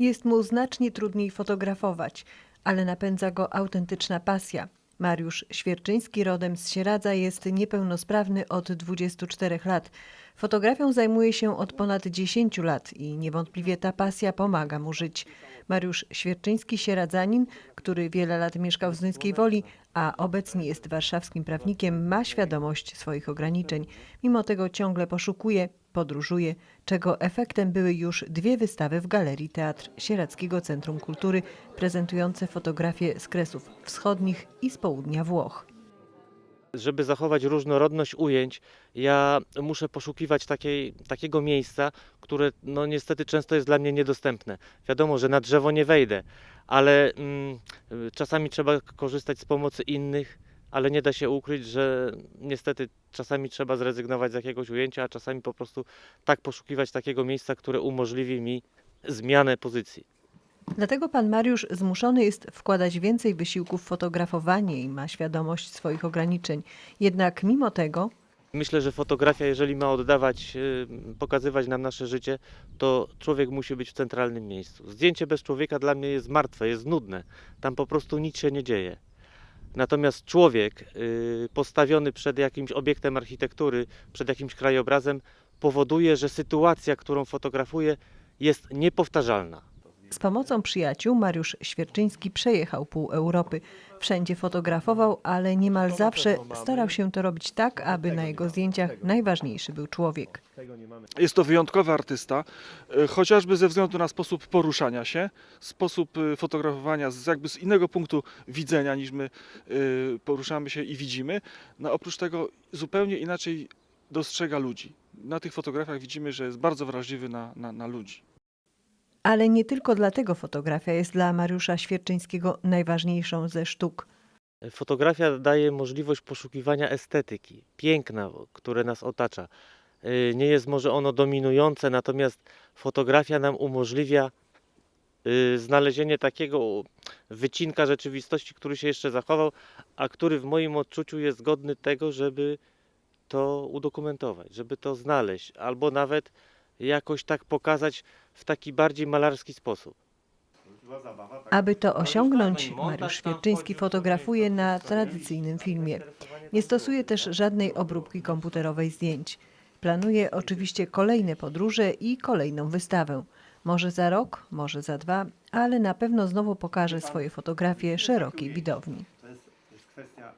Jest mu znacznie trudniej fotografować, ale napędza go autentyczna pasja. Mariusz Świerczyński, rodem z Sieradza, jest niepełnosprawny od 24 lat. Fotografią zajmuje się od ponad 10 lat i niewątpliwie ta pasja pomaga mu żyć. Mariusz Świerczyński, sieradzanin, który wiele lat mieszkał w Zduńskiej Woli, a obecnie jest warszawskim prawnikiem, ma świadomość swoich ograniczeń. Mimo tego ciągle poszukuje, podróżuje, czego efektem były już dwie wystawy w Galerii Teatr Sieradzkiego Centrum Kultury prezentujące fotografie z Kresów Wschodnich i z południa Włoch. Żeby zachować różnorodność ujęć, ja muszę poszukiwać takiej, takiego miejsca, które no niestety często jest dla mnie niedostępne. Wiadomo, że na drzewo nie wejdę, ale mm, czasami trzeba korzystać z pomocy innych, ale nie da się ukryć, że niestety czasami trzeba zrezygnować z jakiegoś ujęcia, a czasami po prostu tak poszukiwać takiego miejsca, które umożliwi mi zmianę pozycji. Dlatego pan Mariusz zmuszony jest wkładać więcej wysiłku w fotografowanie i ma świadomość swoich ograniczeń. Jednak mimo tego Myślę, że fotografia, jeżeli ma oddawać, y, pokazywać nam nasze życie, to człowiek musi być w centralnym miejscu. Zdjęcie bez człowieka dla mnie jest martwe, jest nudne. Tam po prostu nic się nie dzieje. Natomiast człowiek y, postawiony przed jakimś obiektem architektury, przed jakimś krajobrazem, powoduje, że sytuacja, którą fotografuje, jest niepowtarzalna. Z pomocą przyjaciół Mariusz Świerczyński przejechał pół Europy. Wszędzie fotografował, ale niemal zawsze starał się to robić tak, aby na jego zdjęciach najważniejszy był człowiek. Jest to wyjątkowy artysta, e, chociażby ze względu na sposób poruszania się, sposób e, fotografowania z jakby z innego punktu widzenia niż my e, poruszamy się i widzimy. No oprócz tego zupełnie inaczej dostrzega ludzi. Na tych fotografiach widzimy, że jest bardzo wrażliwy na, na, na ludzi. Ale nie tylko dlatego fotografia jest dla Mariusza Świerczyńskiego najważniejszą ze sztuk. Fotografia daje możliwość poszukiwania estetyki, piękna, które nas otacza. Y, Nie jest może ono dominujące, natomiast fotografia nam umożliwia y, znalezienie takiego wycinka rzeczywistości, który się jeszcze zachował, a który w moim odczuciu jest godny tego, żeby to udokumentować, żeby to znaleźć, albo nawet jakoś tak pokazać w taki bardziej malarski sposób. Aby to osiągnąć, Mariusz Świerczyński fotografuje na tradycyjnym filmie. Nie stosuje też żadnej obróbki komputerowej zdjęć. Planuje oczywiście kolejne podróże i kolejną wystawę. Może za rok, może za dwa, ale na pewno znowu pokaże swoje fotografie szerokiej widowni. To jest, kwestia